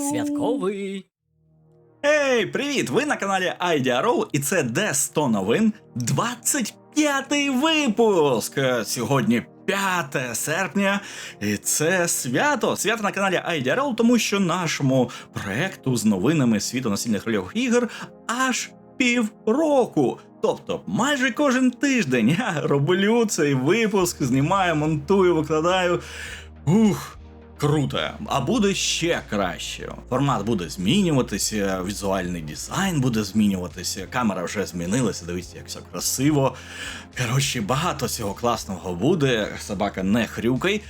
Святковий. Ей, привіт! Ви на каналі IDRO і це де 100 новин 25-й випуск. Сьогодні 5 серпня, і це свято. Свято на каналі IDRO, тому що нашому проекту з новинами світу настільних рольових ігор аж півроку. Тобто, майже кожен тиждень я роблю цей випуск, знімаю, монтую, викладаю. Ух. Круто, а буде ще краще. Формат буде змінюватися, візуальний дизайн буде змінюватися, камера вже змінилася, дивіться, як все красиво. Коротше, багато всього класного буде. Собака не хрюкай.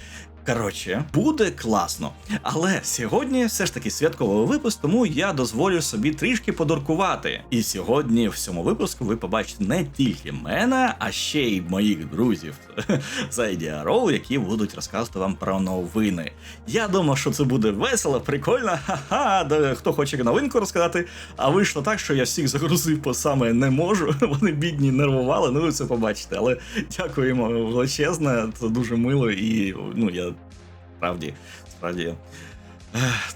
Коротше, буде класно. Але сьогодні все ж таки святковий випуск, тому я дозволю собі трішки подуркувати. І сьогодні в цьому випуску ви побачите не тільки мене, а ще й моїх друзів з IDRO, які будуть розказувати вам про новини. Я думав, що це буде весело, прикольно. Ха-ха, хто хоче новинку розказати. А вийшло так, що я всіх загрузив по саме не можу. Вони бідні нервували, ну ви це побачите. Але дякуємо величезне, це дуже мило і ну я справді, справді.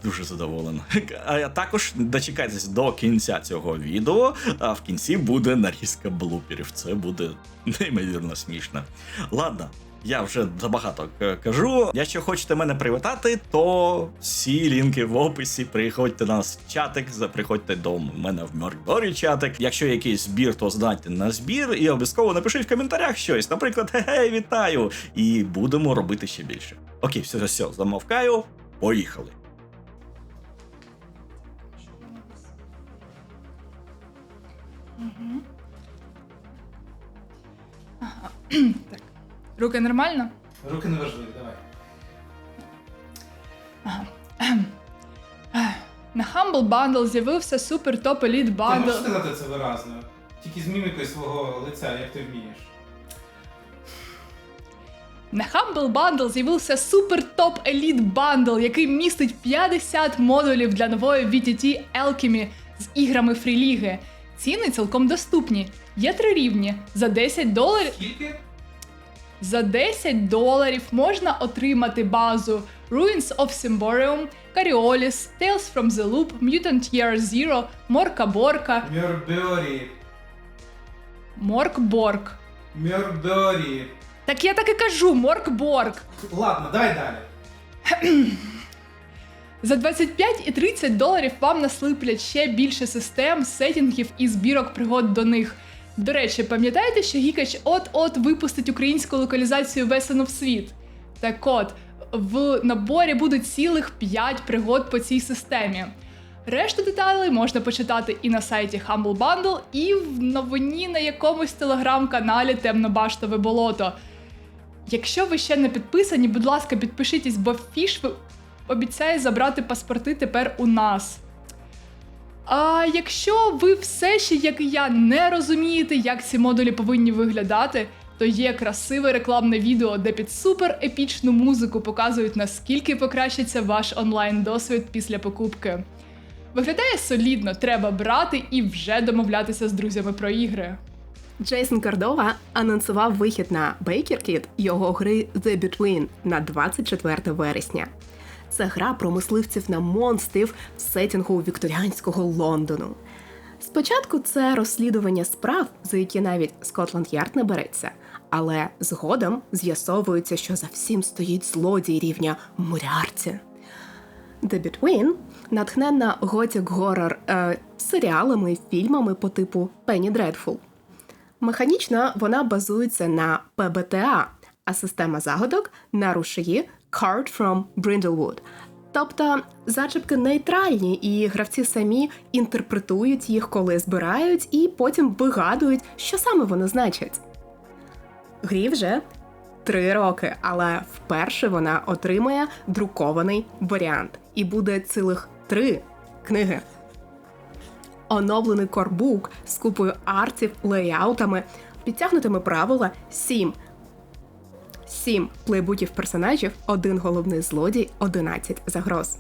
Дуже задоволений. А також дочекайтесь до кінця цього відео, а в кінці буде нарізка блуперів. Це буде неймовірно смішно. Ладно, я вже забагато кажу. Якщо хочете мене привітати, то всі лінки в описі. Приходьте на нас в чатик, приходьте до мене в Мордорі чатик. Якщо якийсь збір, то здайте на збір і обов'язково напишіть в коментарях щось. Наприклад, хе-хей, вітаю! І будемо робити ще більше. Окей, все, все, замовкаю. Поїхали. Руки нормально? Руки не важливі, давай. На Humble Bundle з'явився супер топ еліт Ти можеш бандл. сказати це виразно? Тільки з мімікою свого лиця, як ти вмієш. На Humble Bundle з'явився супер топ еліт бандл, який містить 50 модулів для нової VTT Alchemy з іграми фріліги. Ціни цілком доступні. Є три рівні. За 10 доларів Скільки? За 10 доларів можна отримати базу Ruins of Symborium, Coriolis, Tales from the Loop, Mutant Year Zero, Морка Борка, Мьорбьорі. Моркборг. Мьорбьорі. Так я так і кажу, Моркборг. Ладно, давай далі. За 25 і 30 доларів вам наслиплять ще більше систем, сеттінгів і збірок пригод до них. До речі, пам'ятаєте, що Гікач от-от випустить українську локалізацію Весено в світ? Так от, в наборі будуть цілих 5 пригод по цій системі. Решту деталей можна почитати і на сайті Humble Bundle, і в новині на якомусь телеграм-каналі Темнобаштове болото. Якщо ви ще не підписані, будь ласка, підпишіться, бо фіш ви обіцяє забрати паспорти тепер у нас. А якщо ви все ще, як і я, не розумієте, як ці модулі повинні виглядати, то є красиве рекламне відео, де під супер епічну музику показують, наскільки покращиться ваш онлайн-досвід після покупки. Виглядає солідно, треба брати і вже домовлятися з друзями про ігри. Джейсон Кордова анонсував вихід на BakerKit його гри The Between на 24 вересня. Це гра про мисливців на монстрів в сетінгу вікторіанського Лондону. Спочатку це розслідування справ, за які навіть Скотланд Ярд не береться, але згодом з'ясовується, що за всім стоїть злодій рівня Мурярці. The Between натхненна готік горор е, серіалами і фільмами по типу Пенні Дредфул. Механічно вона базується на PBTA, а система загадок на рушії Card from Brindlewood. Тобто зачіпки нейтральні, і гравці самі інтерпретують їх, коли збирають, і потім вигадують, що саме вони значать. Грі вже три роки, але вперше вона отримає друкований варіант, і буде цілих три книги оновлений корбук з купою артів, леяутами, підтягнутими правила 7. 7 плейбуків персонажів, один головний злодій, 11 загроз.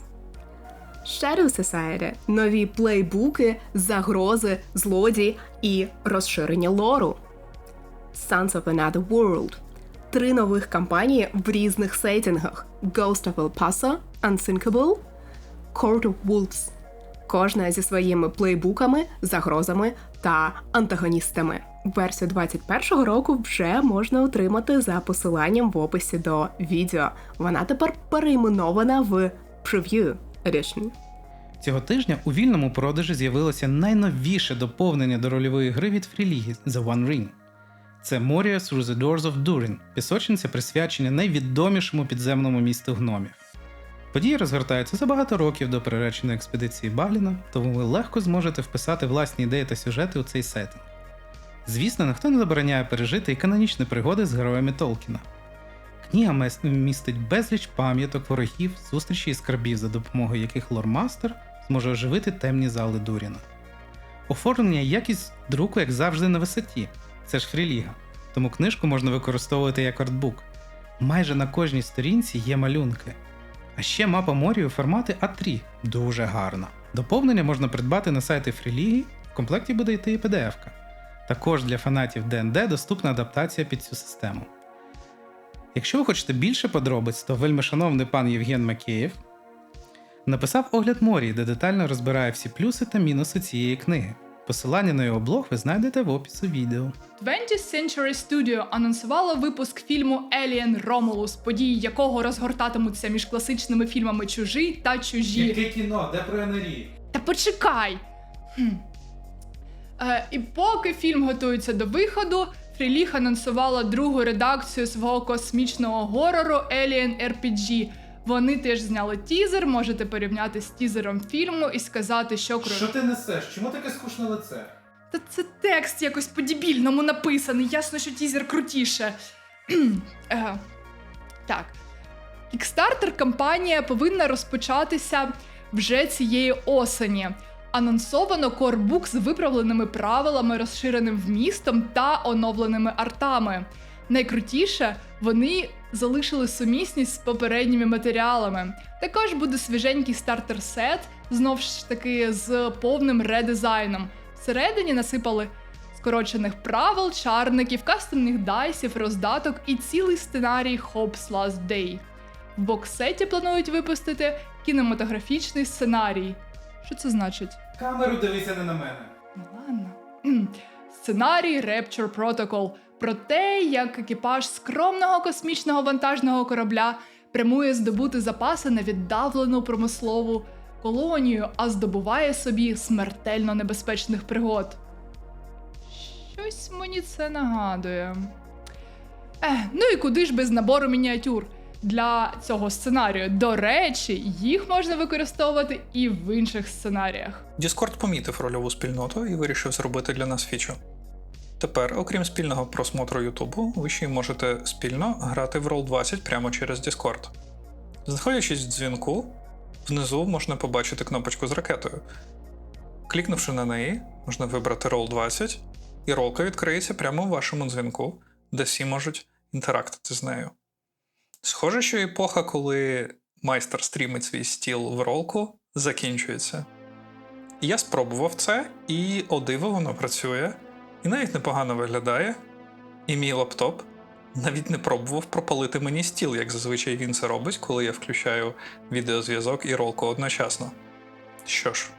Shadow Society – нові плейбуки, загрози, злодій і розширення лору. Sons of Another World – три нових кампанії в різних сеттінгах: Ghost of El Paso, Unsinkable, Court of Wolves. Кожна зі своїми плейбуками, загрозами та антагоністами. Версію 21-го року вже можна отримати за посиланням в описі до відео. Вона тепер перейменована в Preview Edition. Цього тижня у вільному продажі з'явилося найновіше доповнення до рольової гри від фріліги The One Ring. Це Moria Through the Doors of Durin, пісочниця присвячення найвідомішому підземному місту гномів. Події розгортаються за багато років до приреченої експедиції Багліна, тому ви легко зможете вписати власні ідеї та сюжети у цей сеттинг. Звісно, ніхто не забороняє пережити і канонічні пригоди з героями Толкіна. Книга містить безліч пам'яток ворогів, зустрічей і скарбів, за допомогою яких лормастер зможе оживити темні зали Дуріна. Оформлення якість друку, як завжди, на висоті. Це ж фріліга, тому книжку можна використовувати як артбук. Майже на кожній сторінці є малюнки. А ще мапа морі у форматі А3 дуже гарна. Доповнення можна придбати на сайті Фріліги, в комплекті буде йти і PDF-ка. Також для фанатів ДНД доступна адаптація під цю систему. Якщо ви хочете більше подробиць, то вельмишановний пан Євген Макеєв написав огляд морі, де детально розбирає всі плюси та мінуси цієї книги. Посилання на його блог ви знайдете в описі відео. 20th Century Studio анонсувало випуск фільму Alien Romulus, події якого розгортатимуться між класичними фільмами Чужі та Чужі. кіно? Де про НРІ? Та почекай. Хм. Е, і поки фільм готується до виходу, Фріліх анонсувала другу редакцію свого космічного горору Alien RPG. Вони теж зняли тізер, можете порівняти з тізером фільму і сказати, що круто. ти несеш? Чому таке скучне лице? Та це текст якось по-дебільному написаний. Ясно, що тізер крутіше. Е, так. Kickstarter кампанія повинна розпочатися вже цієї осені. Анонсовано корбук з виправленими правилами, розширеним вмістом та оновленими артами. Найкрутіше, вони залишили сумісність з попередніми матеріалами. Також буде свіженький стартер-сет, знов ж таки з повним редизайном. Всередині насипали скорочених правил, чарників, кастомних дайсів, роздаток і цілий сценарій Hope's Last Day. В боксеті планують випустити кінематографічний сценарій. Що це значить? Камеру дивися не на мене. Ну ладно. Сценарій Rapture Protocol про те, як екіпаж скромного космічного вантажного корабля прямує здобути запаси на віддавлену промислову колонію, а здобуває собі смертельно небезпечних пригод. Щось мені це нагадує. Ех, ну і куди ж без набору мініатюр для цього сценарію? До речі, їх можна використовувати і в інших сценаріях. Discord помітив рольову спільноту і вирішив зробити для нас фічу. Тепер, окрім спільного просмотру Ютубу, ви ще й можете спільно грати в Roll20 прямо через Discord. Знаходячись в дзвінку, внизу можна побачити кнопочку з ракетою. Клікнувши на неї, можна вибрати Roll20, і ролка відкриється прямо у вашому дзвінку, де всі можуть інтерактити з нею. Схоже, що епоха, коли майстер стрімить свій стіл в ролку, закінчується. Я спробував це, і о диво воно працює, і навіть непогано виглядає. І мій лаптоп навіть не пробував пропалити мені стіл, як зазвичай він це робить, коли я включаю відеозв'язок і ролку одночасно. Що ж,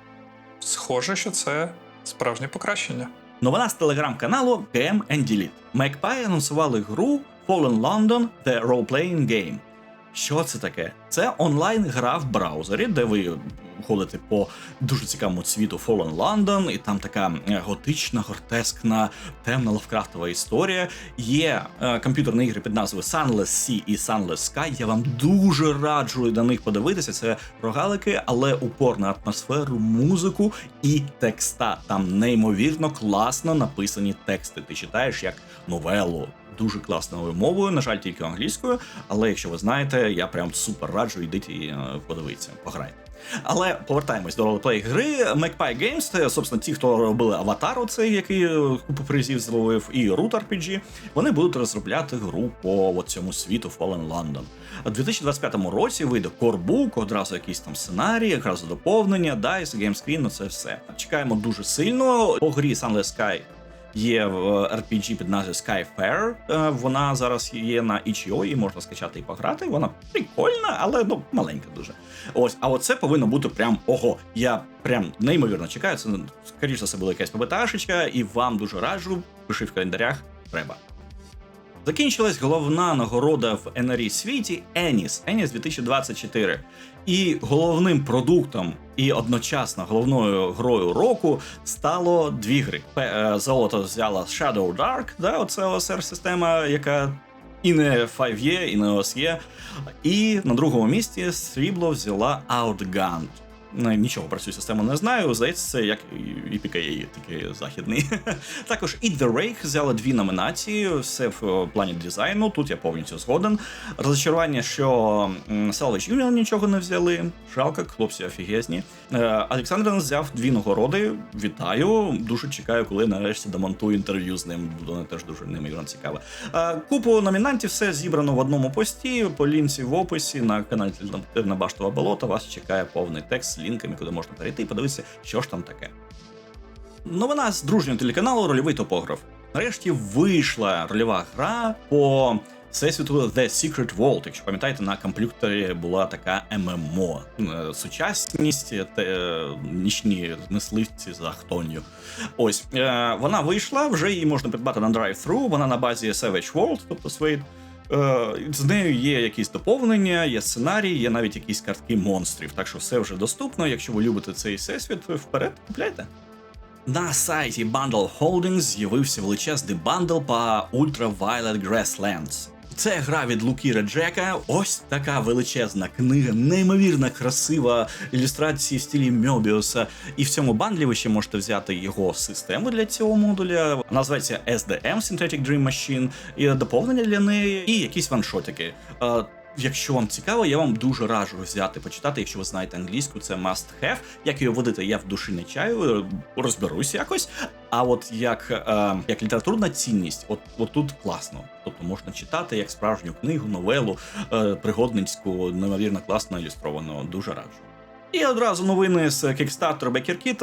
схоже, що це справжнє покращення. Новина з телеграм-каналу GM Delete. Magpie анонсували гру Fallen London The Role-Playing Game. Що це таке? Це онлайн-гра в браузері, де ви ходите по дуже цікавому світу Fallen London, і там така е, готична, гортескна, темна лавкрафтова історія. Є е, комп'ютерні ігри під назвою Sunless Sea і Sunless Sky. Я вам дуже раджу на них подивитися. Це рогалики, але упор на атмосферу, музику і текста. Там неймовірно класно написані тексти. Ти читаєш як новелу. Дуже класною мовою, на жаль, тільки англійською. Але якщо ви знаєте, я прям супер раджу, йдіть і е, подивіться, пограйте. Але повертаємось до ролеплей гри. Magpie Games, це, собственно, ті, хто робили аватар, оцей, який е, купу призів зловив, і Root RPG, вони будуть розробляти гру по цьому світу Fallen London. У 2025 році вийде корбук, одразу якийсь там сценарій, якраз доповнення, DICE, геймскрін, ну це все. Чекаємо дуже сильно. По грі Sunless Sky є в RPG під назвою Skyfair. Е, Вона зараз є на itch.io, її можна скачати і пограти. Вона прикольна, але ну маленька дуже. Ось, а оце повинно бути прям ого. Я прям неймовірно чекаю. Це скоріше за все буде якась побиташечка, і вам дуже раджу. Пиши в календарях, треба. Закінчилась головна нагорода в NRE світі Еніс, Еніс 2024. І головним продуктом, і одночасно головною грою року стало дві гри. Е, Золото взяла Shadow Dark, да, оце OSR-система, яка і не 5E, і не OSE. І на другому місці срібло взяла Outgunned. Ну, Нічого про цю систему не знаю. Здається, це як і PKE, тільки західний. Також Eat the Rake взяла дві номінації, все в е, плані дизайну. Тут я повністю згоден. Розчарування, що Salvage Union нічого не взяли. Жалко, хлопці офігезні. Е, Олександр взяв дві нагороди. Вітаю. Дуже чекаю, коли нарешті домонтую інтерв'ю з ним. Воно теж дуже неймовірно цікаве. Е, Купу номінантів все зібрано в одному пості. По лінці в описі на каналі на Баштова болото. Вас чекає повний текст лінками, куди можна перейти і подивитися, що ж там таке. Новина з дружнього телеканалу Рольовий топограф. Нарешті вийшла рольова гра по всесвіту The Secret World. Якщо пам'ятаєте, на комп'ютері була така ММО. Е, Сучасність, те, нічні мисливці за хтонью. Ось е, вона вийшла, вже її можна придбати на drive-thru, Вона на базі Savage World, тобто Suede. Е, З нею є якісь доповнення, є сценарій, є навіть якісь картки монстрів. Так що все вже доступно. Якщо ви любите цей всесвіт, вперед купляйте. На сайті Bundle Holdings з'явився величезний бандл по Ultraviolet Grasslands. Це гра від Лукіра Джека. Ось така величезна книга, неймовірно красива ілюстрації в стилі Мьобіуса. І в цьому бандлі ви ще можете взяти його систему для цього модуля. Називається SDM Synthetic Dream Machine, і доповнення для неї, і якісь ваншотики. Якщо вам цікаво, я вам дуже раджу взяти почитати. Якщо ви знаєте англійську, це must have. Як її водити, я в душі не чаю, розберусь якось. А от як, е, як літературна цінність, от, от тут класно. Тобто можна читати як справжню книгу, новелу, е, пригодницьку, неймовірно класно ілюстровану. Дуже раджу. І одразу новини з Kickstarter BakerKit.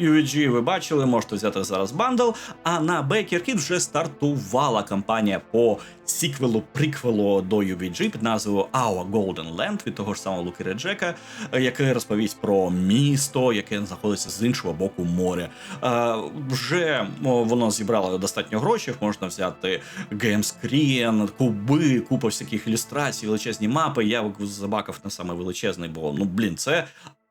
UVG ви бачили, можете взяти зараз бандл. А на BakerKit вже стартувала кампанія по сіквелу, приквелу до UVG під назвою Our Golden Land від того ж самого Луки Реджека, е, який розповість про місто, яке знаходиться з іншого боку моря. Е, Вже воно зібрало достатньо грошей, можна взяти геймскрін, куби, купа всяких ілюстрацій, величезні мапи. Я забакав на саме величезний, бо ну блін, це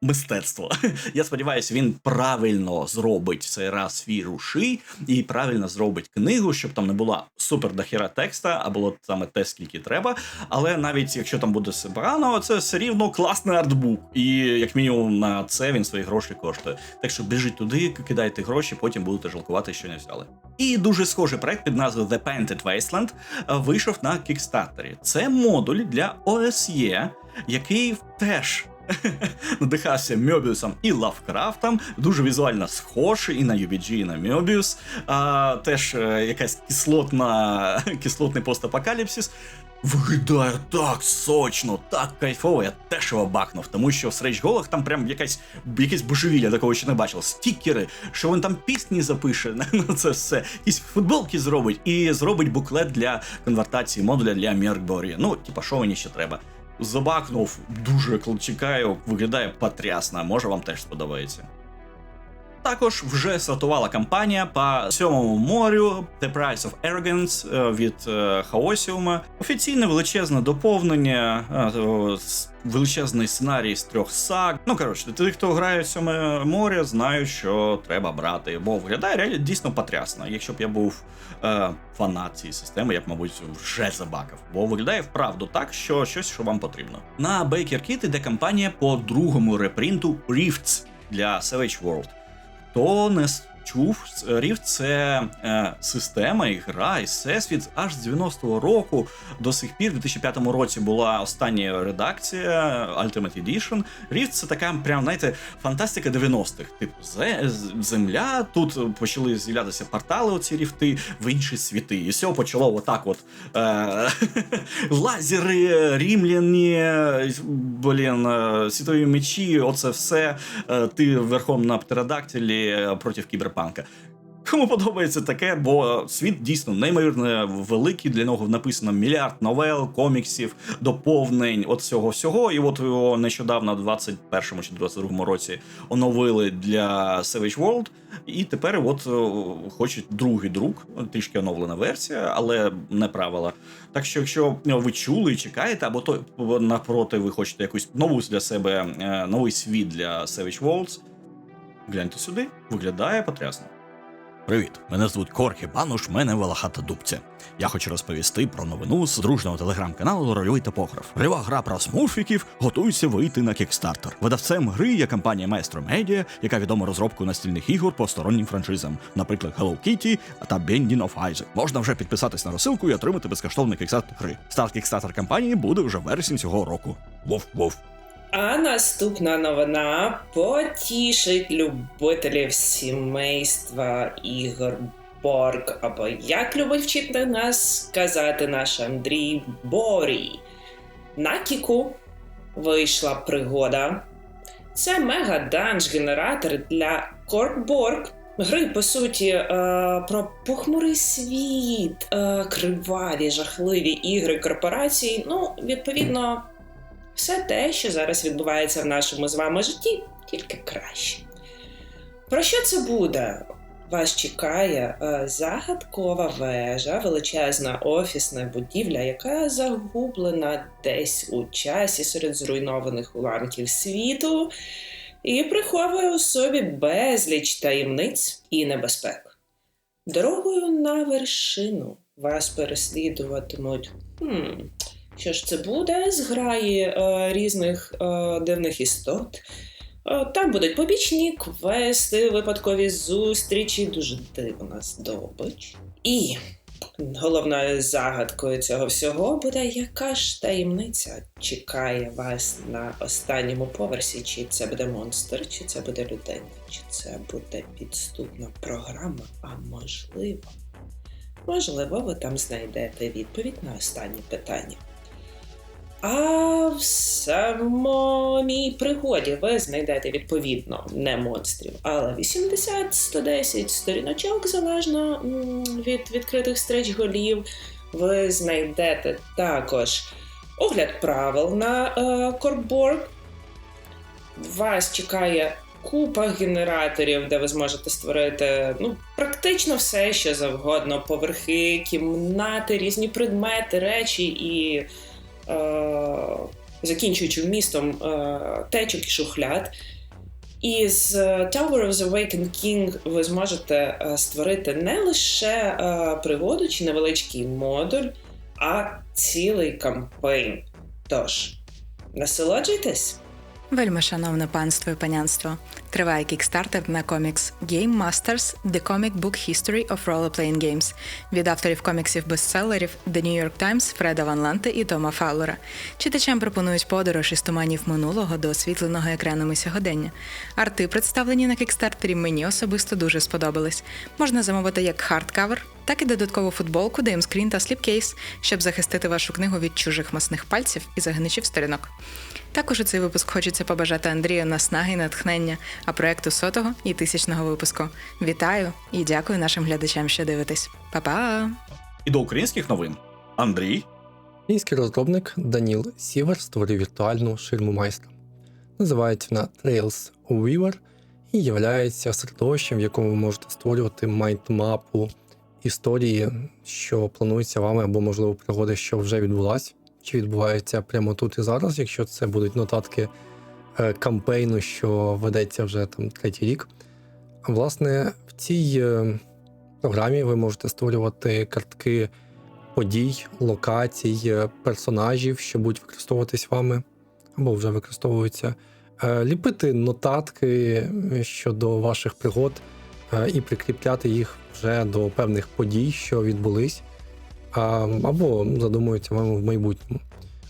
мистецтво. Я сподіваюся, він правильно зробить цей раз свій рушій і правильно зробить книгу, щоб там не була супер дохіра текста, а було саме те, скільки треба. Але навіть якщо там буде все погано, це все рівно класний артбук. І як мінімум на це він свої гроші коштує. Так що біжіть туди, кидайте гроші, потім будете жалкувати, що не взяли. І дуже схожий проект під назвою The Painted Wasteland е, вийшов на Кікстартері. Це модуль для OSE, який теж надихався Мьобіусом і Лавкрафтом. Дуже візуально схож і на UBG, і на Мьобіус. А, теж е, якась кислотна, кислотний постапокаліпсис. Виглядає так сочно, так кайфово. Я теж його бахнув, тому що в стрейч-голах там прям якась якесь божевілля, такого ще не бачив. Стікери, що він там пісні запише на це все. Якісь футболки зробить і зробить буклет для конвертації модуля для Меркборі. Ну, типа, що мені ще треба? Забакнув, дуже кл- виглядає потрясно, може вам теж сподобається. Також вже стартувала кампанія по сьомому морю The Price of Arrogance е, від е, Хаосіума. Офіційне величезне доповнення, е, величезний сценарій з трьох саг. Ну коротше, ті, хто грає в сьоме море, знають, що треба брати, бо виглядає реально дійсно потрясно. Якщо б я був е, фанат цієї системи, я б, мабуть, вже забакав. Бо виглядає вправду так, що щось, що вам потрібно. На BakerKit іде кампанія по другому репринту Rifts для Savage World. Хто не с- чув, Rift це е, система і гра, і всесвіт аж з 90-го року до сих пір, в 2005 році була остання редакція Ultimate Edition. Rift це така, прям, знаєте, фантастика 90-х. Типу, земля, тут почали з'являтися портали, оці ріфти в інші світи. І все почало отак от. Е- лазери, рімляні, блін, е, світові мечі, оце все. Е, Ти верхом на птеродактилі е, проти кіберпанка. Кому подобається таке, бо світ дійсно неймовірно великий. Для нього написано мільярд новел, коміксів, доповнень, от всього всього. І от його нещодавно, в 21-му чи 22-му році, оновили для Savage World. І тепер от хочуть другий друк, трішки оновлена версія, але не правила. Так що, якщо ви чули і чекаєте, або то напроти, ви хочете якусь нову для себе е, новий світ для Savage Worlds, гляньте сюди, виглядає потрясно. Привіт, мене звуть Корхі Бануш, мене Волохата Дубця. Я хочу розповісти про новину з дружного телеграм-каналу Рольовий топограф. Рива гра про смурфіків готується вийти на кікстартер. Видавцем гри є компанія Maestro Media, яка відома розробкою настільних ігор по стороннім франшизам, наприклад, Hello Kitty та Bending of Isaac. Можна вже підписатись на розсилку і отримати безкоштовний кікстартер гри. Старт кікстартер кампанії буде вже вересень цього року. Вов-вов. А наступна новина потішить любителів сімейства ігор Борг, або як любить вчити нас сказати наш Андрій Борій. На Кіку вийшла пригода. Це мега-данж-генератор для Коркборг. Гри, по суті, е, про похмурий світ, е, криваві, жахливі ігри корпорацій. Ну, відповідно, все те, що зараз відбувається в нашому з вами житті, тільки краще. Про що це буде? Вас чекає е, загадкова вежа, величезна офісна будівля, яка загублена десь у часі серед зруйнованих уламків світу, і приховує у собі безліч таємниць і небезпек. Дорогою на вершину вас переслідуватимуть. Хм, що ж це буде? Зграї е, різних е, дивних істот. Е, там будуть побічні квести, випадкові зустрічі, дуже дивна здобич. І головною загадкою цього всього буде, яка ж таємниця чекає вас на останньому поверсі, чи це буде монстр, чи це буде людина, чи це буде підступна програма, а можливо. Можливо, ви там знайдете відповідь на останнє питання. А в самій пригоді ви знайдете відповідно не монстрів, але 80-110 сторіночок, залежно від відкритих стрич голів. Ви знайдете також огляд правил на е, Корборг. Вас чекає купа генераторів, де ви зможете створити ну, практично все, що завгодно: поверхи, кімнати, різні предмети, речі і закінчуючи вмістом е, течок і шухляд. І з е, Tower of the Awakened King ви зможете е, створити не лише е, пригоду чи невеличкий модуль, а цілий кампейн. Тож, насолоджуйтесь! Вельми шановне панство і панянство. Триває кікстартер на комікс Game Masters – The Comic Book History of Role-Playing Games від авторів коміксів-бестселерів The New York Times Фреда Ван Ланте і Тома Фаулера. Читачам пропонують подорож із туманів минулого до освітленого екранами сьогодення. Арти, представлені на кікстартері, мені особисто дуже сподобались. Можна замовити як хардкавер, так і додаткову футболку, демскрін та сліпкейс, щоб захистити вашу книгу від чужих масних пальців і загничів сторінок. Також у цей випуск хочеться побажати Андрію наснаги і натхнення, а проекту сотого і тисячного випуску. Вітаю і дякую нашим глядачам, що дивитесь. Па-па! І до українських новин. Андрій, Український розробник Даніл Сівер створив віртуальну ширму майстра. Називається вона Trails of Weaver і є середовищем, в якому ви можете створювати майндмапу історії, що планується вами, або, можливо, пригоди, що вже відбулась, чи відбувається прямо тут і зараз, якщо це будуть нотатки кампейну, що ведеться вже там третій рік. Власне, в цій е, програмі ви можете створювати картки подій, локацій, е, персонажів, що будуть використовуватись вами, або вже використовуються, Е, ліпити нотатки е, щодо ваших пригод е, і прикріпляти їх вже до певних подій, що відбулись, або задумуються вами в майбутньому.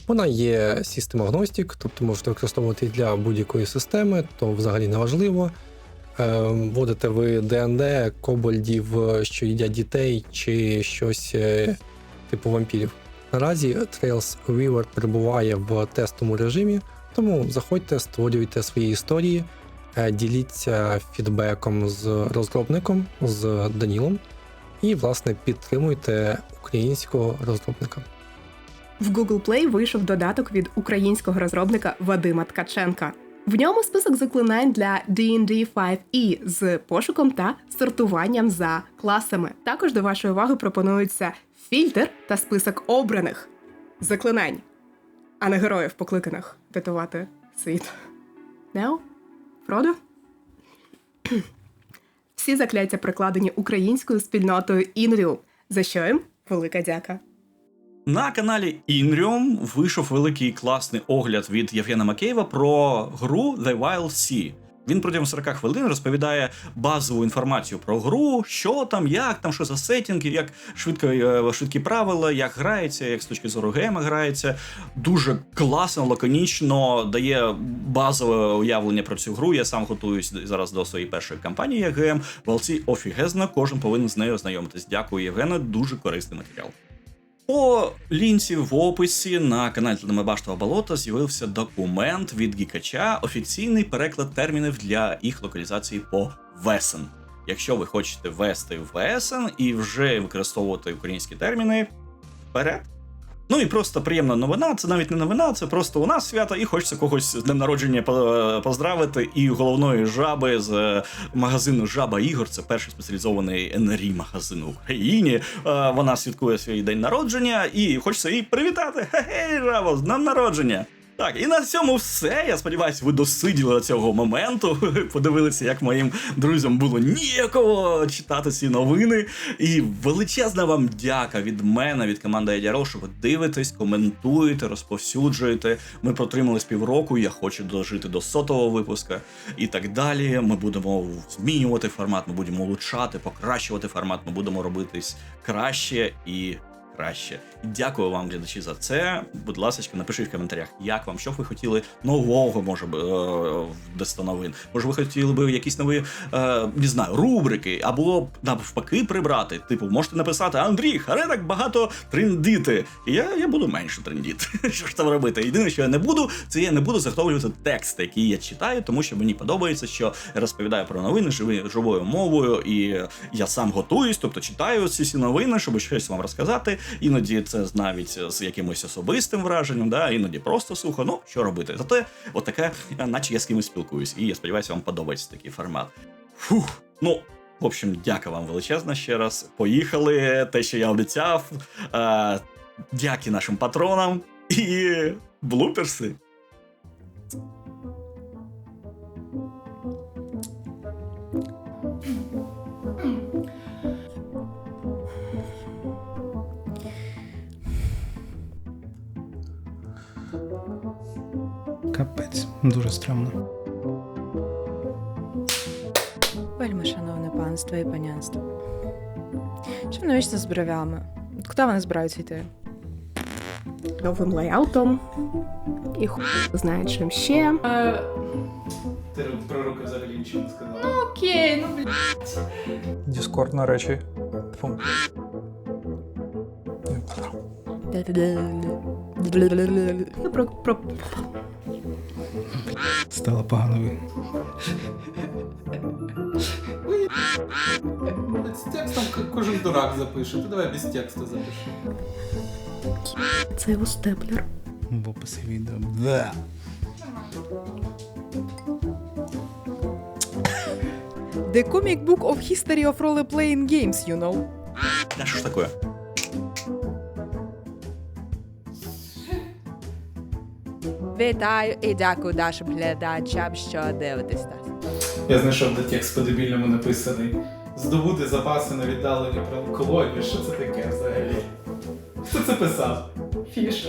Вона є System Agnostic, тобто можете використовувати для будь-якої системи, то взагалі не важливо. Е, Вводите ви ДНД, кобальдів, е, що їдять дітей, чи щось е, типу вампірів. Наразі Trails Weaver перебуває в тестовому режимі, тому заходьте, створюйте свої історії, Е, Діліться фідбеком з розробником, з Данілом, і, власне, підтримуйте українського розробника. В Google Play вийшов додаток від українського розробника Вадима Ткаченка. В ньому список заклинань для D&D 5e з пошуком та сортуванням за класами. Також до вашої уваги пропонується фільтр та список обраних заклинань, а не героїв, покликаних рятувати світ. Нео? Фродо? Всі закляття прикладені українською спільнотою Інріу, за що їм велика дяка. На каналі Inrium вийшов великий класний огляд від Євгена Макеєва про гру The Wild Sea. Він протягом 40 хвилин розповідає базову інформацію про гру, що там, як там, що за сетінги, як швидко е, швидкі правила, як грається, як з точки зору гейма грається. Дуже класно, лаконічно дає базове уявлення про цю гру. Я сам готуюсь зараз до своєї першої кампанії як ГМ. Валці офігезна, кожен повинен з нею ознайомитись. Дякую, Євгене, дуже корисний матеріал. По лінці в описі на каналі Баштова Болота з'явився документ від Гікача, офіційний переклад термінів для їх локалізації по весен. Якщо ви хочете ввести весен і вже використовувати українські терміни, вперед. Ну і просто приємна новина. Це навіть не новина, це просто у нас свято, і хочеться когось з днем народження поздравити. І головної жаби з е, магазину Жаба Ігор. Це перший спеціалізований НРІ магазин в Україні. Е, Вона святкує свій день народження і хочеться її привітати. Хе-хей, жаба, з днем народження! Так, і на цьому все. Я сподіваюся, ви досиділи до цього моменту. Подивилися, як моїм друзям було ніяково читати ці новини. І величезна вам дяка від мене, від команди Едіарол, що ви дивитесь, коментуєте, розповсюджуєте. Ми протримались півроку. Я хочу дожити до сотого випуска і так далі. Ми будемо змінювати формат, ми будемо улучшати, покращувати формат. Ми будемо робитись краще і краще. Дякую вам, глядачі, за це. Будь ласка, напишіть в коментарях, як вам, що б ви хотіли нового, може б, е, в Десто новин. Може, ви хотіли б якісь нові, е, не знаю, рубрики, або навпаки прибрати. Типу, можете написати Андрій, харе так багато трендіти. Я, я буду менше трендіти. Що ж там робити? Єдине, що я не буду, це я не буду заготовлювати тексти, які я читаю, тому що мені подобається, що я розповідаю про новини живи, живою мовою, і я сам готуюсь, тобто читаю ці всі новини, щоб щось вам розказати. Іноді це навіть з якимось особистим враженням, да, іноді просто сухо. Ну що робити? Зате отаке, наче я з кимось спілкуюсь, і я сподіваюся, вам подобається такий формат. Фух, ну. В общем, дяка вам величезна ще раз. Поїхали. Те, що я обіцяв. Е, дяки нашим патронам і блуперси. Дуже стрьомно. Вельми шановне панство і панянство. Що навічно з бровями? Куди вони збираються йти? Новим лейаутом. І хуй знає чим ще. Е, Ти про руки взагалі нічого не сказала. окей, ну блядь. Діскорд на речі. Фу. Ну, про, про... Стало погано. З текстом кожен дурак запише. Ти давай без тексту запиши. Це його степлер. В описі відео. Да. The comic book of history of role-playing games, you know. А що ж таке? Вітаю і дякую нашим глядачам, що дивитесь нас. Я знайшов де текст по-дебільному написаний. Здобути запаси на віддалені колонію. Що це таке взагалі? Хто це писав? Фіш.